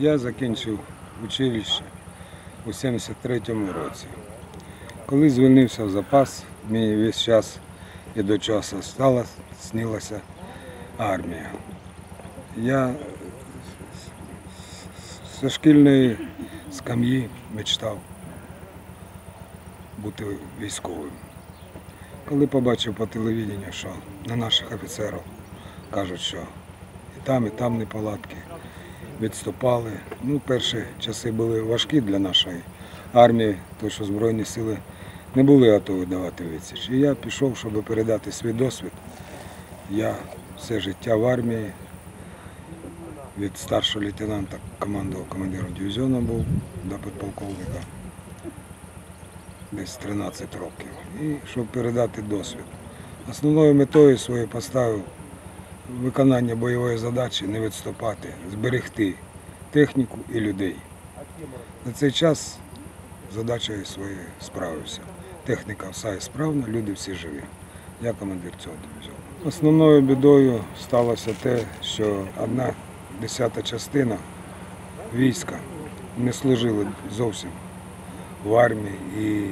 Я закінчив училище у 73-му році. Коли звільнився в запас, мені весь час і до часу стала, снилася армія. Я зі шкільної скам'ї мечтав бути військовим. Коли побачив по телевізенню, що на наших офіцерів кажуть, що і там, і там неполадки, відступали. Ну, перші часи були важкі для нашої армії, тому що Збройні сили не були готові давати відсіч. І я пішов, щоб передати свій досвід. Я все життя в армії. Від старшого лейтенанта командував командиром дивізіону був до підполковника десь 13 років. І щоб передати досвід. Основною метою своєю поставив виконання бойової задачі не відступати, зберегти техніку і людей. На цей час задачею своєю справився. Техніка вся справна, люди всі живі. Я командир цього дивізіону. Основною бідою сталося те, що одна десята частина війська не служили зовсім в армії і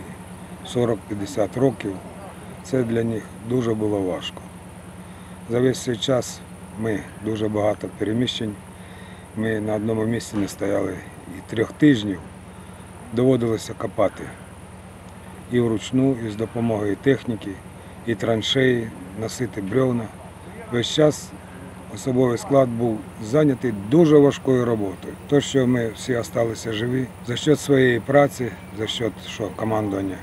40-50 років це для них дуже було важко. За весь цей час ми дуже багато переміщень. Ми на одному місці не стояли і трьох тижнів. Доводилося копати і вручну, і з допомогою техніки, і траншеї, носити бревна. Весь час особовий склад був зайнятий дуже важкою роботою. То, що ми всі залишилися живі, за счет своєї праці, за счет що командування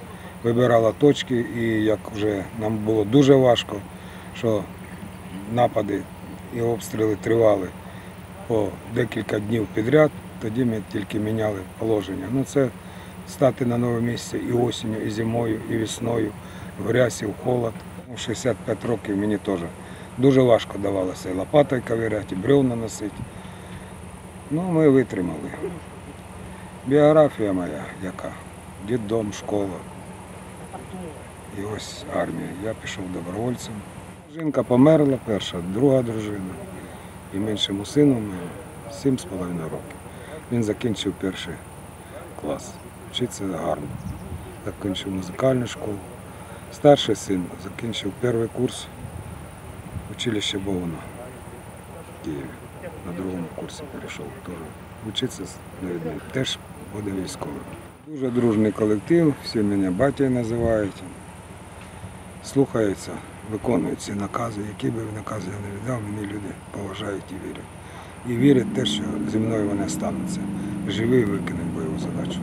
вибирало точки, і як вже нам було дуже важко, що напади і обстріли тривали по декілька днів підряд, тоді ми тільки міняли положення. Ну це стати на нове місце і осінню, і зимою, і весною, в грязь, і в холод. 65 років мені теж дуже важко давалося і лопатою ковиряти, і бревна носити. Ну, ми витримали. Біографія моя яка? Діддом, школа. І ось армія. Я пішов добровольцем. Жінка померла, перша, друга дружина. І меншому сину сім з половиною років. Він закінчив перший клас. Вчиться гарно. Закінчив музикальну школу. Старший син закінчив перший курс училища Бовна в Києві. На другому курсі перейшов теж. Вчиться на відмін. Теж буде військовим. Дуже дружний колектив, всі мене батькою називають. Слухаються, виконують ці накази, які би накази я не віддав, мені люди поважають і вірять. І вірять те, що зі мною вони стануться. Живий виконать бойову задачу.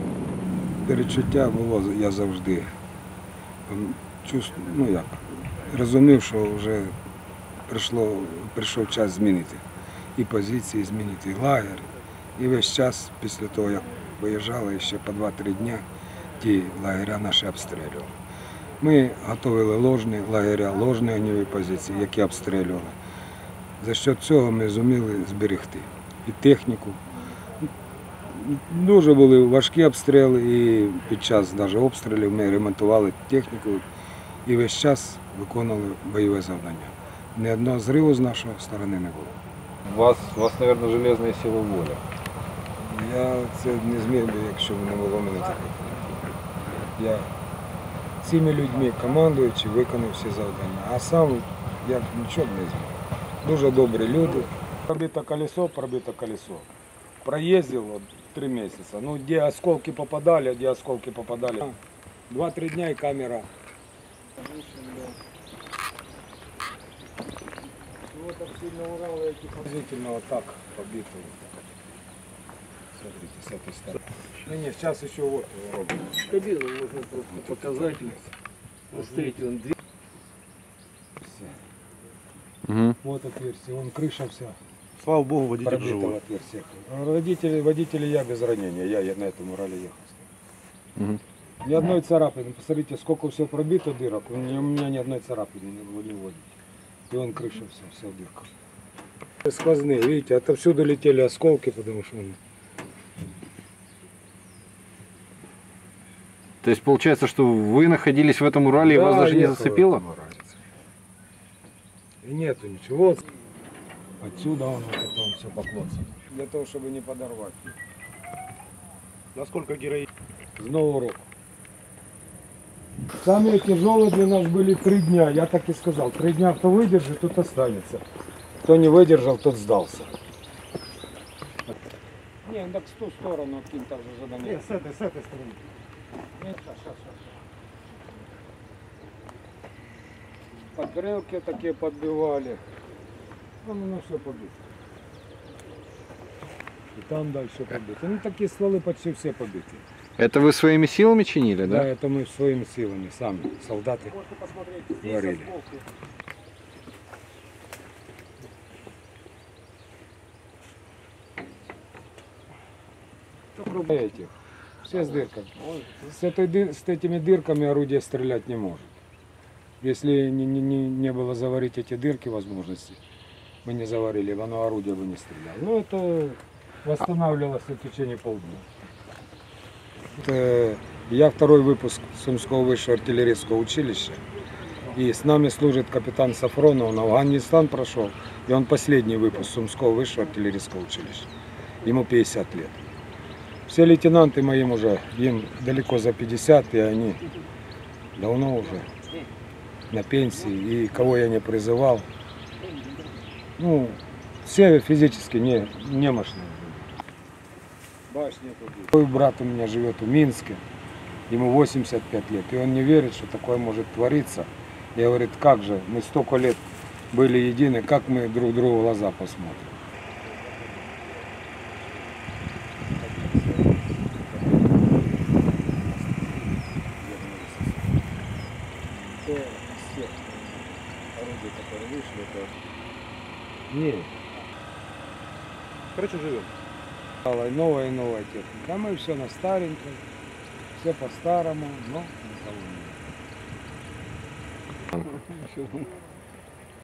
Перечуття було я завжди. м, чувств- ну як, розумів, що вже прийшло, прийшов час змінити і позиції, змінити і лагер. І весь час після того, як виїжджали ще по 2-3 дні, ті лагеря наші обстрілювали. Ми готували ложні лагеря, ложні огневі позиції, які обстрілювали. За що цього ми зуміли зберегти і техніку. Дуже були важкі обстріли, і під час навіть обстрілів ми ремонтували техніку і весь час виконували бойове завдання. Ні одного зриву з нашої сторони не було. У вас, у вас, наверное, железная сила воли. Я це не зміг би, якщо б не було мене таких. Я цими людьми командуючи, виконав всі завдання. А сам я нічого б не зміг. Дуже добрі люди. Пробито колесо, пробито колесо. Проездил вот три месяца. Ну, где осколки попадали, где осколки попадали. Два-три дня и камера. Ну, вот так сильно Урала, эти поразительно вот так побиты. Смотрите, с этой стороны. Не, не, сейчас еще вот робим. Кабину можно просто показать. Посмотрите, он дверь. Угу. Вот отверстие, вон крыша вся Слава Богу, водитель пробита в живой. отверстиях. Водители, водители я без ранения, я, я на этом Урале ехал. Мгм. Ни одной царапины. Посмотрите, сколько все пробито дырок. У меня, у меня ни одной царапины не было не. И вон крыша вся, вся в дырках. Сквозные, видите, отовсюду летели осколки, потому что он То есть получается, что вы находились в этом Урале и вас Да, даже не зацепило? И нету ничего. Вот Отсюда он он все поклонцем. Для того, чтобы не подорвать. Насколько герои? С Нового року. Самые тяжелые для нас были три дня. Я так и сказал. Три дня кто выдержит, тот останется. Кто не выдержал, тот сдался. Не, так в ту сторону кинь так же задание. с этой, с этой стороны. Нет. Подрелки такие подбивали. Ну, ну, все побито. И там дальше побито. Ну, такие стволы почти все побиты. Это вы своими силами чинили, Да, да? это мы своими силами сами, солдаты. Осколки. Этих. Все с дырками. С, этой с этими дырками орудие стрелять не может. Если не, не, не, было заварить эти дырки возможности, мы не заварили, оно орудие бы не стреляло. Ну, это восстанавливалось в течение полдня. Это я второй выпуск Сумского высшего артиллерийского училища. И с нами служит капитан Сафронов, он Афганистан прошел. И он последний выпуск Сумского высшего артиллерийского училища. Ему 50 лет. Все лейтенанты моим уже, им далеко за 50, и они давно уже на пенсии. И кого я не призывал, ну, все физически не, немощные. Башня Мой брат у меня живет в Минске, ему 85 лет, и он не верит, что такое может твориться. Я говорит, как же, мы столько лет были едины, как мы друг другу в глаза посмотрим. Не, Короче, живем. новая, и новая техника. Мы все на стареньком, все по-старому, но не